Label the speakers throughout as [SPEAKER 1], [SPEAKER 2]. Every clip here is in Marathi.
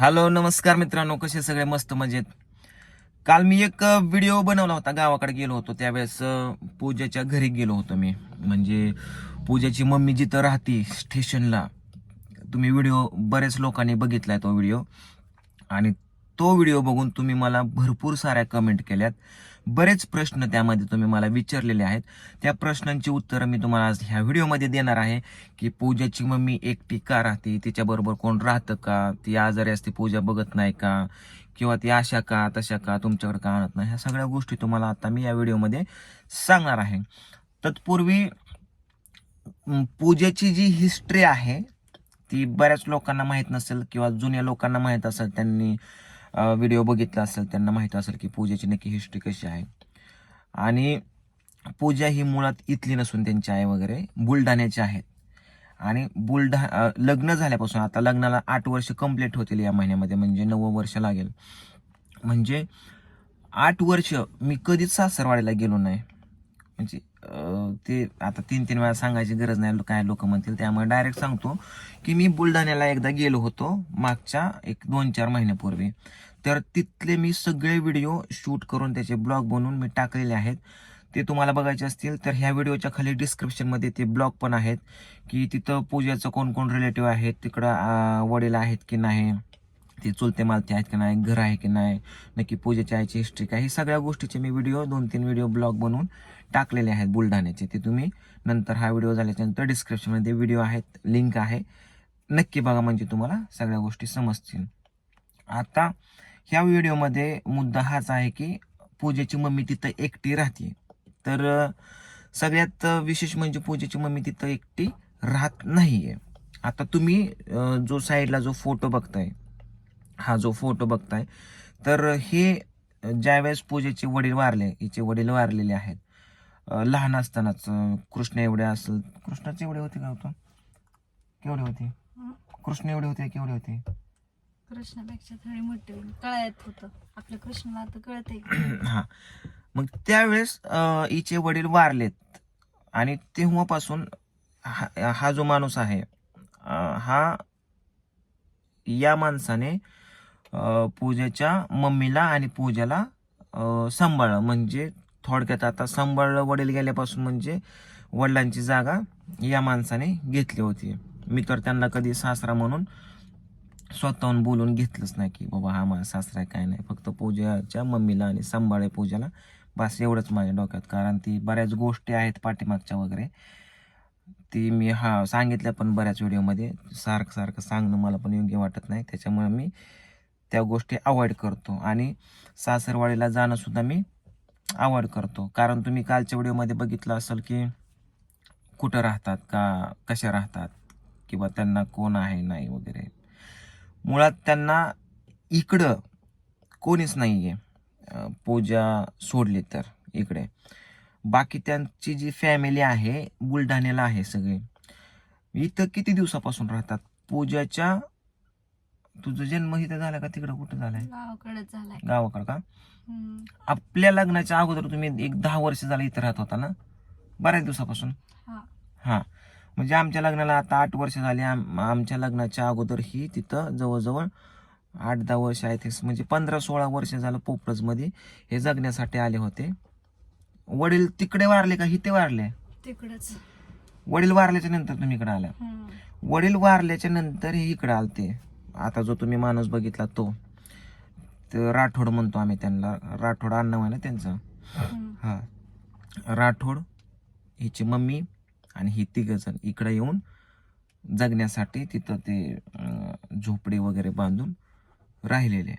[SPEAKER 1] हॅलो नमस्कार मित्रांनो कसे सगळे? मस्त मजेत. काल मी एक व्हिडिओ बनवला होता. गावाकडे गेलो होतो. त्यावेळेस पूजेच्या पूजाच्या घरी गेलो होतो मी. म्हणजे पूजाची मम्मी जिथं राहते स्टेशनला तुम्ही व्हिडिओ बरेच लोकांनी बघितलाय तो व्हिडिओ आणि तो व्हिडिओ बघून तुम्ही मला भरपूर साऱ्या कमेंट केल्यात. बरेच प्रश्न त्यामध्ये तुम्ही मला विचारलेले आहेत. त्या प्रश्नांची उत्तरं मी तुम्हाला आज ह्या व्हिडिओमध्ये देणार आहे की पूजाची मम्मी एकटी का राहते? तिच्याबरोबर कोण राहतं का? ती आजारी असते पूजा बघत नाही का? किंवा ती अशा का तशा का तुमच्याकडे का आणत नाही? ह्या सगळ्या गोष्टी तुम्हाला आता मी या व्हिडिओमध्ये सांगणार आहे. तत्पूर्वी पूजेची जी हिस्ट्री आहे ती बऱ्याच लोकांना माहीत नसेल किंवा जुन्या लोकांना माहीत असेल त्यांनी व्हिडिओ बघितला असेल त्यांना माहीत असेल की पूजेची नक्की हिस्ट्री कशी आहे. आणि पूजा ही मुळात इथली नसून त्यांची आई वगैरे बुलढाण्याची आहेत आणि बुलढा लग्न झाल्यापासून आता लग्नाला आठ वर्ष कंप्लीट होतील या महिन्यामध्ये म्हणजे नववं वर्ष लागेल. म्हणजे आठ वर्ष मी कधीच सासरवाडीला गेलो नाही. म्हणजे ते आता तीन तीन वेळा सांगायची गरज नाही काय लोक म्हणतील त्यामुळे डायरेक्ट सांगतो की मी बुलढाण्याला एकदा गेलो होतो मागच्या एक दोन चार महिन्यापूर्वी. तर तिथले मी सगळे व्हिडिओ शूट करून त्याचे ब्लॉग बनवून मी टाकलेले आहेत. ते तुम्हाला बघायचे असतील तर ह्या व्हिडिओच्या खाली डिस्क्रिप्शनमध्ये ते ब्लॉग पण आहेत की तिथं पूजाचं कोण कोण रिलेटिव्ह आहेत तिकडं वडील आहेत की नाही ते चुलते मालते आहेत की नाही घर आहे की नाही नक्की पूजेच्या आईची हिस्ट्री काय हे सगळ्या गोष्टीचे मी व्हिडिओ दोन तीन व्हिडिओ ब्लॉग बनवून टाकलेले आहेत बुलढाण्याचे. ते तुम्ही नंतर हा व्हिडिओ झाल्याच्यानंतर डिस्क्रिप्शनमध्ये व्हिडिओ आहेत लिंक आहे. नक्की बघा म्हणजे तुम्हाला सगळ्या गोष्टी समजतील. आता ह्या व्हिडिओमध्ये मुद्दा हाच आहे की पूजेची मम्मी तिथं एकटी राहते. तर सगळ्यात विशेष म्हणजे पूजेची मम्मी तिथं एकटी राहत नाहीये. आता तुम्ही जो साईडला जो फोटो बघताय हा जो फोटो बघताय तर हे ज्यावेळेस पूजेचे वडील वारले हिचे वडील वारलेले आहेत लहान असतानाच कृष्ण एवढे असेल कृष्णाचे एवढे होते का होतं? केवढे होते? कृष्ण एवढे होते केवढे होते?
[SPEAKER 2] कृष्णापेक्षा थोडी मोठी होईल. कळत होतं. आपल्या कृष्णाला आता कळत
[SPEAKER 1] हा. मग त्यावेळेस अं, हिचे वडील वारलेत. आणि तेव्हापासून हा हा जो माणूस आहे अं, हा या माणसाने अं, पूजेच्या मम्मीला आणि पूजाला अं, सांभाळलं. म्हणजे थोडक्यात आता सांभाळलं वडील गेल्यापासून म्हणजे वडिलांची जागा या माणसाने घेतली होती. मी तर त्यांना कधी सासरा म्हणून स्वतःहून बोलून घेतलंच नाही की बाबा हा माझा सासरा आहे काय नाही. फक्त पूजाच्या मम्मीला आणि सांभाळे पूजाला बस एवढंच माझ्या डोक्यात. कारण ती बऱ्याच गोष्टी आहेत पाठीमागच्या वगैरे. ती मी हा सांगितल्या पण बऱ्याच व्हिडिओमध्ये. सारखं सारखं सांगणं मला पण योग्य वाटत नाही. त्याच्यामुळे मी त्या गोष्टी अवॉइड करतो. आणि सासरवाडीला जाणंसुद्धा मी अवॉइड करतो. कारण तुम्ही कालच्या व्हिडिओमध्ये बघितलं असेल की कुठं राहतात का कशा राहतात? किंवा त्यांना कोण आहे नाही वगैरे. मुळात त्यांना इकडं कोणीच नाही आहे पूजा सोडली तर इकडे. बाकी त्यांची जी फॅमिली आहे बुलढाण्याला आहे सगळे. इथं किती दिवसापासून राहतात? पूजाच्या तुझा जन्म इथं झाला का तिकडं कुठं झालाय?
[SPEAKER 2] गावाकडेच झालाय.
[SPEAKER 1] गावाकडं का. आपल्या लग्नाच्या अगोदर तुम्ही एक दहा वर्ष झालं इथं राहत होता ना? बऱ्याच दिवसापासून?
[SPEAKER 2] हा.
[SPEAKER 1] हां. म्हणजे आमच्या लग्नाला आता आठ वर्ष झाली. आम आमच्या लग्नाच्या अगोदर ही तिथं जवळजवळ आठ दहा वर्ष आहे ते म्हणजे पंधरा सोळा वर्ष झालं पोपरजमध्ये हे जगण्यासाठी आले होते. वडील तिकडे वारले का इथे वारले?
[SPEAKER 2] तिकडच.
[SPEAKER 1] वडील वारल्याच्या नंतर तुम्ही इकडे आला.
[SPEAKER 2] हम्म.
[SPEAKER 1] वडील वारल्याच्या नंतर हे इकडे आलते. आता जो तुम्ही माणूस बघितला तो. राठोड म्हणतो आम्ही त्यांना. राठोड अण्णा आहे ना त्यांचं. हा. राठोड हिची मम्मी आणि ही तिघ जण इकडे येऊन जगण्यासाठी तिथं ते झोपडी वगैरे बांधून राहिलेले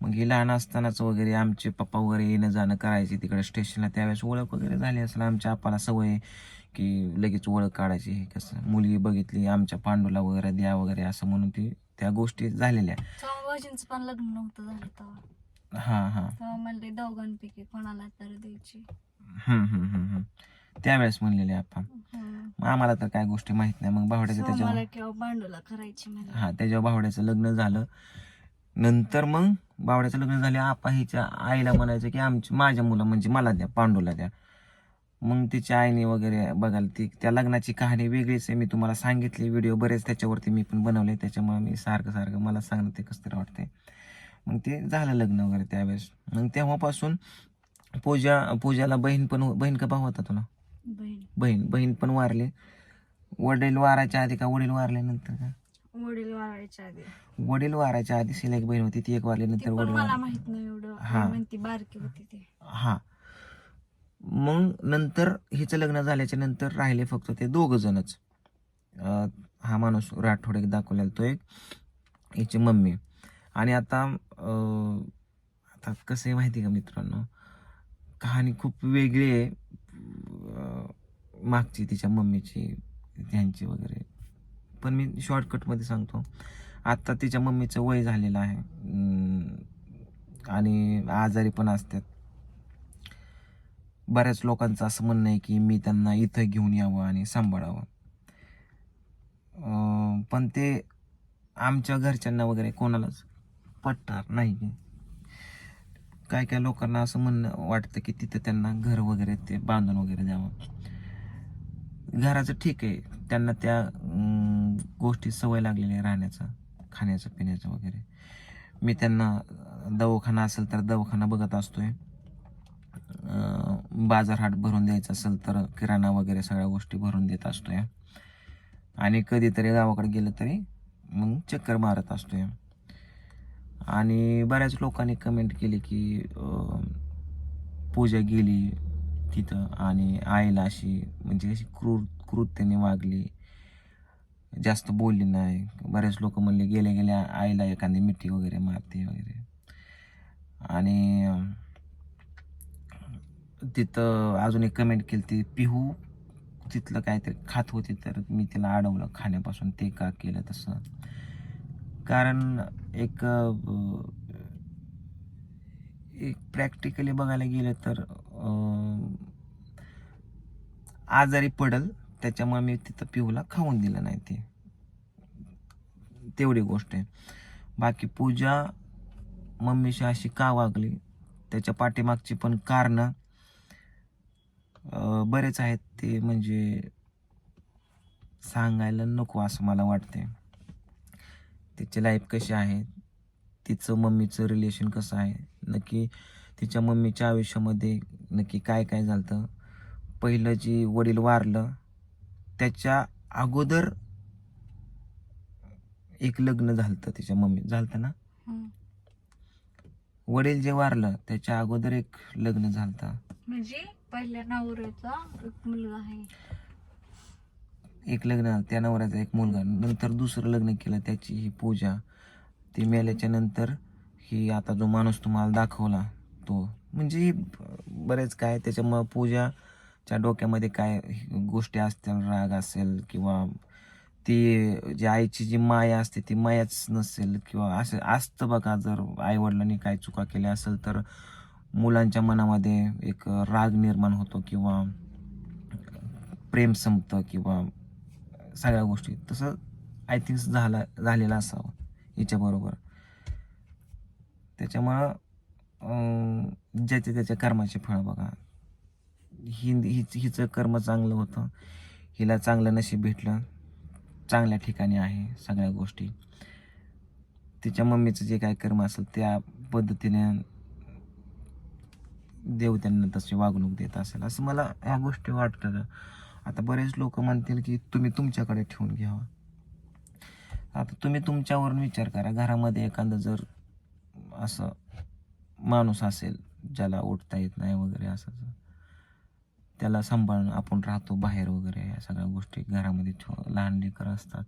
[SPEAKER 1] मग हे लहान असतानाच वगैरे आमचे पप्पा वगैरे येणं जाणं करायचे तिकडे स्टेशनला त्यावेळेस ओळख वगैरे झाली असेल आमच्या आपाला सवय की लगेच ओळख काढायची. हे कसं मुलगी बघितली आमच्या पांडूला वगैरे द्या वगैरे असं म्हणून ती त्या गोष्टी झालेल्या
[SPEAKER 2] पण लग्न नव्हतं झालं
[SPEAKER 1] हां हां.
[SPEAKER 2] दोघांपैकी कोणाला तर द्यायची.
[SPEAKER 1] त्यावेळेस म्हणलेले आपण
[SPEAKER 2] हम्म.
[SPEAKER 1] मग आम्हाला तर काय गोष्टी माहीत नाही. मग भावड्याचं त्याच्यावर
[SPEAKER 2] किंवा भांडूला करायची मला
[SPEAKER 1] हा त्याच्यावर भावड्याचं लग्न झालं. नंतर मग बावड्याचं लग्न झाले. आपा हिच्या आईला म्हणायचं की आमची माझ्या मुलं म्हणजे मला द्या पांडूला द्या. मग तिच्या आईने वगैरे बघाल ती त्या लग्नाची कहाणी वेगळीच आहे. मी तुम्हाला सांगितली व्हिडिओ बरेच त्याच्यावरती मी पण बनवले. त्याच्यामुळे मी सारखं सारखं मला सांगणं ते कसं तरी वाटतंय. मग ते झालं लग्न वगैरे त्यावेळेस. मग तेव्हापासून पूजा पूजाला बहीण पण बहीण का भाऊ होता तुला?
[SPEAKER 2] बहीण.
[SPEAKER 1] बहीण पण वारली. वडील वारायच्या आधी का वडील वारल्यानंतर का?
[SPEAKER 2] वडील वारायच्या आधी.
[SPEAKER 1] वडील वारायच्या आधी शिला एक बहीण होती ती एक वारली
[SPEAKER 2] ते
[SPEAKER 1] नंतर
[SPEAKER 2] पण
[SPEAKER 1] वडील
[SPEAKER 2] मला. माहीत नाही एवढं.
[SPEAKER 1] हा.
[SPEAKER 2] म्हणते बारकी होती ते.
[SPEAKER 1] हा. मग नंतर हिचं लग्न झाल्याच्यानंतर राहिले फक्त ते दोघ जणच. हा माणूस राठोड एक दाखवलेला तो एक हिची मम्मी. आणि आता आता कसं आहे माहिती आहे का मित्रांनो? कहाणी खूप वेगळी आहे. मागची तिच्या मम्मीची त्यांची वगैरे. पण मी शॉर्टकटमध्ये सांगतो. आत्ता तिच्या मम्मीचं वय झालेलं आहे. आणि आजारी पण असतात. बऱ्याच लोकांचं असं म्हणणं आहे की मी त्यांना इथं घेऊन यावं आणि सांभाळावं. पण ते आमच्या घरच्यांना वगैरे कोणालाच पटणार नाही. काय काय लोकांना असं म्हणणं वाटतं की तिथं त्यांना घर वगैरे ते बांधून वगैरे द्यावं. घराचं ठीक आहे. त्यांना त्या गोष्टी सवय लागलेली आहे राहण्याचं खाण्याचं पिण्याचं वगैरे. मी त्यांना दवाखाना असेल तर दवाखाना बघत असतोय. अं, बाजार हाट भरून द्यायचा असेल तर किराणा वगैरे सगळ्या गोष्टी भरून देत असतोय. आणि कधीतरी गावाकडे गेलं तरी मग चक्कर मारत असतोय. आणि बऱ्याच लोकांनी कमेंट केली की पूजा गेली तिथं आणि आईला अशी म्हणजे अशी क्रूर क्रूरतेने वागली. जास्त बोलली नाही. बरेच लोक म्हणले गेले गेल्या आईला एखादी मिठी वगैरे मारते वगैरे. आणि तिथं अजून एक कमेंट केली ती पिहू तिथलं काहीतरी खात होती तर मी तिला अडवलं खाण्यापासून ते का केलं तसं. कारण एक एक प्रॅक्टिकली बघायला गेलं तर आजारी पडल त्याच्यामुळे मी तिथं पिऊला खाऊन दिलं नाही ते. तेवढी गोष्ट आहे. बाकी पूजा मम्मीशी अशी का वागली त्याच्या पाठीमागची पण कारणं बरेच आहेत ते म्हणजे सांगायला नको असं मला वाटते तिची लाईफ कशी आहे तिचं मम्मीचं रिलेशन कसं आहे नक्की तिच्या मम्मीच्या आयुष्यामध्ये नक्की काय काय झालं पहिलं जी वडील वारलं त्याच्या अगोदर एक लग्न झालं तिच्या मम्मी झालं ना. वडील जे वारलं त्याच्या अगोदर एक लग्न झालं
[SPEAKER 2] म्हणजे पहिल्या नवऱ्याचा एक मुलगा आहे.
[SPEAKER 1] एक लग्न झालं त्या नवऱ्याचा एक मुलगा. नंतर दुसरं लग्न केलं त्याची ही पूजा. ती मेल्याच्या नंतर ही आता जो माणूस तुम्हाला दाखवला तो. म्हणजे बरेच काय त्याच्यामुळं च्या डोक्यामध्ये काय गोष्टी असतील राग असेल किंवा ती जी आईची जी माया असते ती मायाच नसेल किंवा असं असतं बघा जर आईवडिलांनी काय चुका केल्या असेल तर मुलांच्या मनामध्ये एक राग निर्माण होतो किंवा प्रेम संपतं किंवा सगळ्या गोष्टी. तसं आय थिंक झाला झालेलं असावं हिच्याबरोबर. त्याच्यामुळं ज्याचे त्याच्या कर्माचे फळ बघा. हि हिच हिचं कर्म चांगलं होतं. हिला चांगलं नशीब भेटलं. चांगल्या ठिकाणी आहे सगळ्या गोष्टी. तिच्या मम्मीचं जे काय कर्म असेल त्या पद्धतीने देव त्यांना तशी वागणूक देत असेल. असं मला ह्या गोष्टी वाटतात. आता बरेच लोक म्हणतील की तुम्ही तुमच्याकडे ठेवून घ्यावा. आता तुम्ही तुमच्यावरून विचार करा. घरामध्ये एखादं जर असं माणूस असेल ज्याला उठता येत नाही वगैरे असं. त्याला सांभाळून आपण राहतो बाहेर वगैरे या सगळ्या गोष्टी घरामध्ये छो लहान लेकर असतात.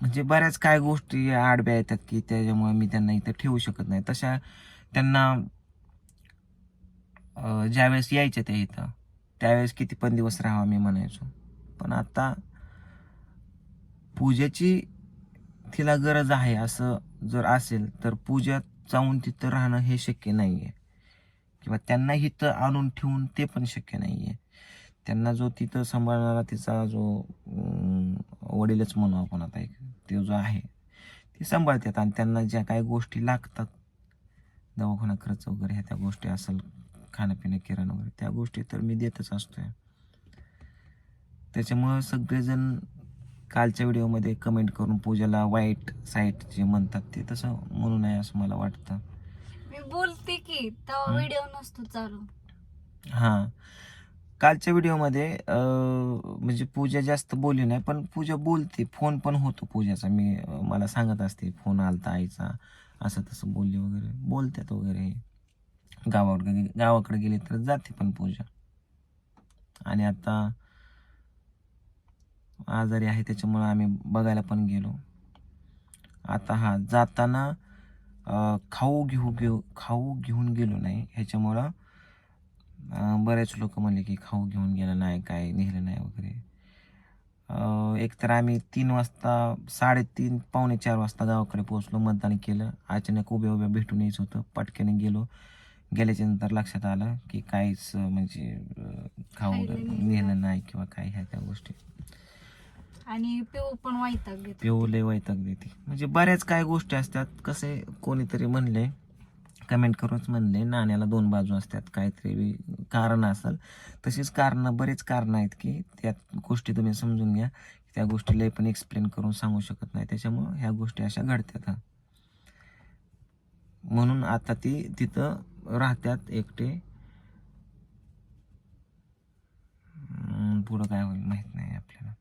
[SPEAKER 1] म्हणजे बऱ्याच काय गोष्टी आडव्या येतात की त्याच्यामुळे मी त्यांना इथं ठेवू शकत नाही. तशा त्यांना ज्यावेळेस यायच्या त्या इथं त्यावेळेस किती पण दिवस राहावा मी म्हणायचो. पण आता पूजेची तिला गरज आहे असं जर असेल तर पूजा जाऊन तिथं राहणं हे शक्य नाही आहे किंवा त्यांना इथं आणून ठेवून ते पण शक्य नाही आहे त्यांना जो तिथं सांभाळणारा तिचा जो वडीलच म्हणू आपण आता एक ते जो आहे ते सांभाळतात आणि त्यांना ज्या काही गोष्टी लागतात दवाखाना खर्च वगैरे ह्या त्या गोष्टी असेल खाणंपिणं किराणं वगैरे त्या गोष्टी तर मी देतच असतोय. त्याच्यामुळं सगळेजण कालच्या व्हिडिओमध्ये कमेंट करून पूजेला वाईट साईट जे म्हणतात ते तसं म्हणू नये असं मला वाटतं.
[SPEAKER 2] मी बोलते की तेव्हा? व्हिडिओ नसतो चालू.
[SPEAKER 1] हां. कालच्या व्हिडिओमध्ये म्हणजे पूजा जास्त बोलली नाही पण पूजा बोलते. फोन पण होतो पूजाचा. मी मला सांगत असते फोन आलता आईचा. असं तसं बोलली वगैरे. बोलतात वगैरे. गावाकडे गावाकडे गेली तर जाते पण पूजा. आणि आता आजारी आहे त्याच्यामुळं आम्ही बघायला पण गेलो. आता हा जाताना खाऊ घेऊ घेऊ खाऊ घेऊन गेलो नाही ह्याच्यामुळं बरेच लोक म्हणले की खाऊ घेऊन गेलं नाही काय नेलं नाही वगैरे. अं, एकतर आम्ही तीन वाजता साडेतीन पावणे चार वाजता गावाकडे पोहोचलो मतदान केलं. अचानक उभ्या उभ्या भेटून यायचं होतं. पटक्याने गेलो. गेल्याच्यानंतर लक्षात आलं की काहीच म्हणजे खाऊ
[SPEAKER 2] नेलं
[SPEAKER 1] नाही. किंवा काय ह्या त्या गोष्टी.
[SPEAKER 2] आणि पिऊ पण वैताग घेतो
[SPEAKER 1] लय वैताग देते. म्हणजे बऱ्याच काय गोष्टी असतात कसे कोणीतरी म्हणले कमेंट करूनच म्हणले नाण्याला दोन बाजू असतात काहीतरी कारण असेल. तशीच कारणं बरेच कारणं आहेत की त्या गोष्टी तुम्ही समजून घ्या त्या गोष्टीला पण एक्सप्लेन करून सांगू शकत नाही. त्याच्यामुळं ह्या गोष्टी अशा घडतात म्हणून आता ती तिथं राहतात एकटे. पुढं काय होईल माहीत नाही आपल्याला.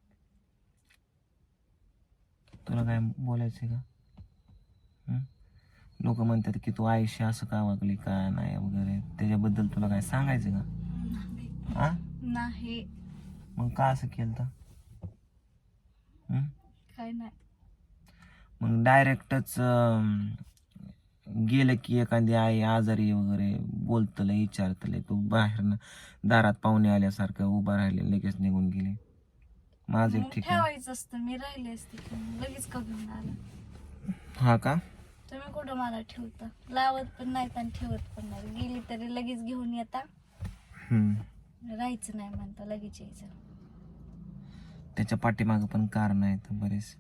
[SPEAKER 1] तुला काय बोलायचं का? लोक म्हणतात की तू आयुष्य असं का वागली का नाही वगैरे. त्याच्याबद्दल तुला काय सांगायचं का? हा
[SPEAKER 2] नाही.
[SPEAKER 1] मग का असं केलं तर
[SPEAKER 2] काय नाही.
[SPEAKER 1] मग डायरेक्टच गेलं की एखादी आई आजारी वगैरे बोलतलं विचारतले तू बाहेरनं दारात पाहुणे आल्यासारखं उभा राहिले लगेच निघून गेले. माझं एक ठीक आहे
[SPEAKER 2] ठेवायचं असतं मी राहिले असते लगेच का घेऊन आलं.
[SPEAKER 1] हा का?
[SPEAKER 2] तुम्ही कुठं मला ठेवता? लावत पण नाहीत आणि ठेवत पण नाही गेली तरी लगेच घेऊन येता.
[SPEAKER 1] हम्म.
[SPEAKER 2] राहायचं नाही म्हणता लगेच यायचं.
[SPEAKER 1] त्याच्या पाठीमागं पण कारण आहेत बरेच.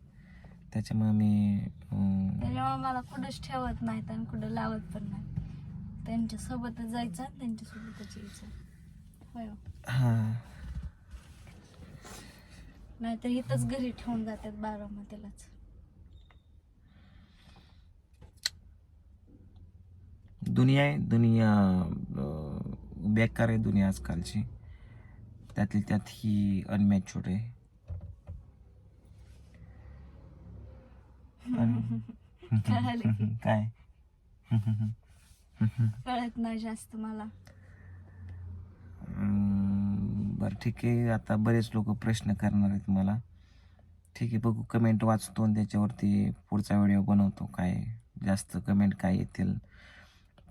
[SPEAKER 1] त्याच्यामुळे मी अं,
[SPEAKER 2] त्याच्यामुळे मला कुठंच ठेवत नाहीत आणि कुठं लावत पण नाही त्यांच्या सोबतच जायचं आणि त्यांच्या सोबतच यायचं. होय. हो.
[SPEAKER 1] हा.
[SPEAKER 2] नाहीतर इथंच घरी ठेवून जातात बारामतीलाच.
[SPEAKER 1] दुनिया आहे दुनिया अं, बेकार आहे दुनिया आजकालची. त्यातली त्यात ही अनमॅच्युअर्ड आहे.
[SPEAKER 2] कळालं की.
[SPEAKER 1] काय?
[SPEAKER 2] कळत नाही जास्त मला.
[SPEAKER 1] अं, बरं ठीक आहे. आता बरेच लोक प्रश्न करणार आहेत मला. ठीक आहे बघू. कमेंट वाचतो आणि त्याच्यावरती पुढचा व्हिडिओ बनवतो. काय जास्त कमेंट काय येतील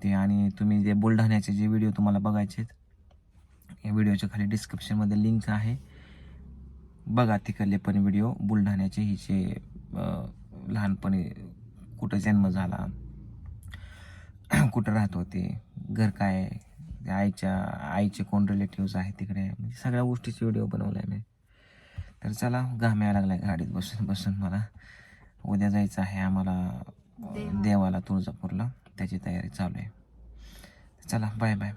[SPEAKER 1] ते. आणि तुम्ही जे बुलढाण्याचे जे व्हिडिओ तुम्हाला बघायचे आहेत या व्हिडिओच्या खाली डिस्क्रिप्शनमध्ये लिंक आहे. बघा तिकडले पण व्हिडिओ बुलढाण्याचे हिचे जे लहानपणी कुठं जन्म झाला कुठं राहत होते घर काय आहे, आईच्या आईचे कोण रिलेटिव्ज आहे तिकडे? म्हणजे सगळ्या गोष्टीचे व्हिडिओ बनवला आहे मी. तर चला घाम यायला लागलाय गाडीत बसून बसून मला. उद्या जायचं आहे आम्हाला. देवाला. तुळजापूरला. त्याची तयारी चालू आहे. चला बाय बाय